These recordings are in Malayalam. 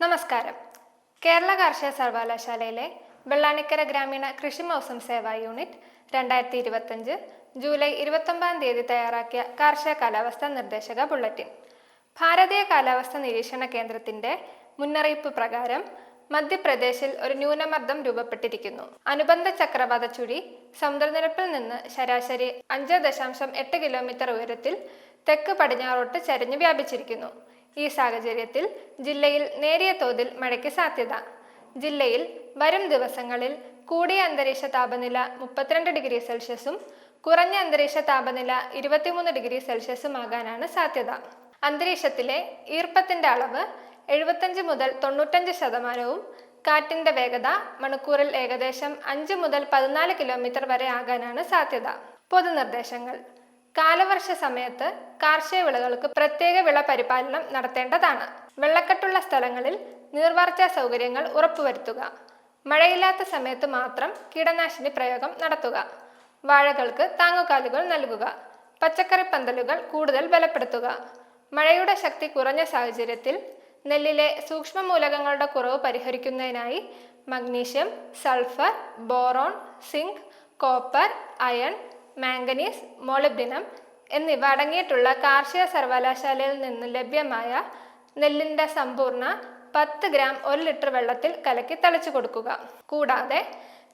നമസ്കാരം. കേരള കാർഷിക സർവകലാശാലയിലെ വെള്ളാണിക്കര ഗ്രാമീണ കൃഷി മൗസം സേവാ യൂണിറ്റ് രണ്ടായിരത്തി ഇരുപത്തഞ്ച് ജൂലൈ ഇരുപത്തൊമ്പതാം തീയതി തയ്യാറാക്കിയ കാർഷിക കാലാവസ്ഥാ നിർദ്ദേശക ബുള്ളറ്റിൻ. ഭാരതീയ കാലാവസ്ഥാ നിരീക്ഷണ കേന്ദ്രത്തിന്റെ മുന്നറിയിപ്പ് പ്രകാരം മധ്യപ്രദേശിൽ ഒരു ന്യൂനമർദ്ദം രൂപപ്പെട്ടിരിക്കുന്നു. അനുബന്ധ ചക്രവാത ചുഴി സമുദ്രനിരപ്പിൽ നിന്ന് ശരാശരി അഞ്ച് ദശാംശം എട്ട് കിലോമീറ്റർ ഉയരത്തിൽ തെക്ക് പടിഞ്ഞാറോട്ട് ചരിഞ്ഞു വ്യാപിച്ചിരിക്കുന്നു. ഈ സാഹചര്യത്തിൽ ജില്ലയിൽ നേരിയ തോതിൽ മഴയ്ക്ക് സാധ്യത. ജില്ലയിൽ വരും ദിവസങ്ങളിൽ കൂടിയ അന്തരീക്ഷ താപനില മുപ്പത്തിരണ്ട് ഡിഗ്രി സെൽഷ്യസും കുറഞ്ഞ അന്തരീക്ഷ താപനില ഇരുപത്തിമൂന്ന് ഡിഗ്രി സെൽഷ്യസും ആകാനാണ് സാധ്യത. അന്തരീക്ഷത്തിലെ ഈർപ്പത്തിന്റെ അളവ് എഴുപത്തഞ്ച് മുതൽ തൊണ്ണൂറ്റഞ്ച് ശതമാനവും കാറ്റിന്റെ വേഗത മണിക്കൂറിൽ ഏകദേശം അഞ്ച് മുതൽ പതിനാല് കിലോമീറ്റർ വരെ ആകാനാണ് സാധ്യത. പൊതുനിർദ്ദേശങ്ങൾ. കാലവർഷ സമയത്ത് കാർഷിക വിളകൾക്ക് പ്രത്യേക വിള പരിപാലനം നടത്തേണ്ടതാണ്. വെള്ളക്കെട്ടുള്ള സ്ഥലങ്ങളിൽ നീർവാർച്ചാ സൗകര്യങ്ങൾ ഉറപ്പുവരുത്തുക. മഴയില്ലാത്ത സമയത്ത് മാത്രം കീടനാശിനി പ്രയോഗം നടത്തുക. വാഴകൾക്ക് താങ്ങുകാലുകൾ നൽകുക. പച്ചക്കറി പന്തലുകൾ കൂടുതൽ ബലപ്പെടുത്തുക. മഴയുടെ ശക്തി കുറഞ്ഞ സാഹചര്യത്തിൽ നെല്ലിലെ സൂക്ഷ്മ മൂലകങ്ങളുടെ കുറവ് പരിഹരിക്കുന്നതിനായി magnesium sulphur boron zinc copper iron manganese molybdenum എന്നിവ അടങ്ങിയിട്ടുള്ള കാർഷിക സർവകലാശാലയിൽ നിന്ന് ലഭ്യമായ നെല്ലിന്റെ സമ്പൂർണ പത്ത് ഗ്രാം ഒരു ലിറ്റർ വെള്ളത്തിൽ കലക്കി തളിച്ചു കൊടുക്കുക. കൂടാതെ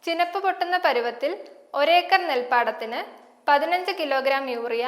ചിനപ്പ് പൊട്ടുന്ന പരുവത്തിൽ ഒരേക്കർ നെൽപ്പാടത്തിന് പതിനഞ്ച് കിലോഗ്രാം യൂറിയ